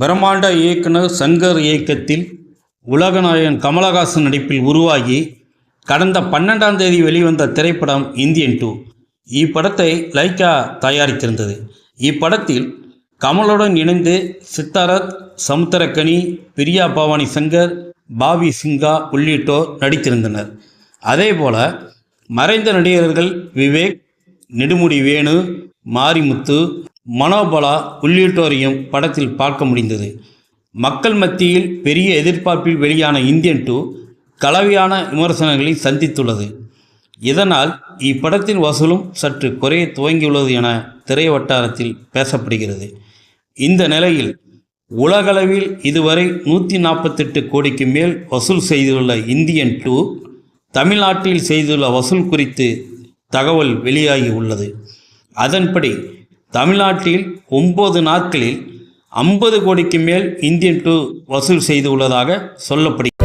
பிரம்மாண்ட இயக்குனர் சங்கர் இயக்கத்தில் உலகநாயகன் கமலஹாசன் நடிப்பில் உருவாகி கடந்த பன்னெண்டாம் தேதி வெளிவந்த திரைப்படம் இந்தியன் டூ. இப்படத்தை லைக்கா தயாரித்திருந்தது. இப்படத்தில் கமலுடன் இணைந்து சித்தாரத் சமுத்திரக்கனி பிரியா பவானி சங்கர் பாபி சிங்கா உள்ளிட்டோர் நடித்திருந்தனர். அதேபோல மறைந்த நடிகர்கள் விவேக் நெடுமுடி வேணு மாரிமுத்து மனோபலா உள்ளிட்டோரையும் படத்தில் பார்க்க முடிந்தது. மக்கள் மத்தியில் பெரிய எதிர்பார்ப்பில் வெளியான இந்தியன் டூ கலவையான விமர்சனங்களை சந்தித்துள்ளது. இதனால் இப்படத்தின் வசூலும் சற்று குறைய துவங்கியுள்ளது என திரை வட்டாரத்தில் பேசப்படுகிறது. இந்த நிலையில் உலகளவில் இதுவரை நூற்றி நாற்பத்தெட்டு கோடிக்கு மேல் வசூல் செய்துள்ள இந்தியன் டூ தமிழ்நாட்டில் செய்துள்ள வசூல் குறித்து தகவல் வெளியாகி உள்ளது. அதன்படி தமிழ்நாட்டில் ஒம்பது நாட்களில் ஐம்பது கோடிக்கு மேல் இந்தியன் டூ வசூல் செய்துள்ளதாக சொல்லப்படுகிறது.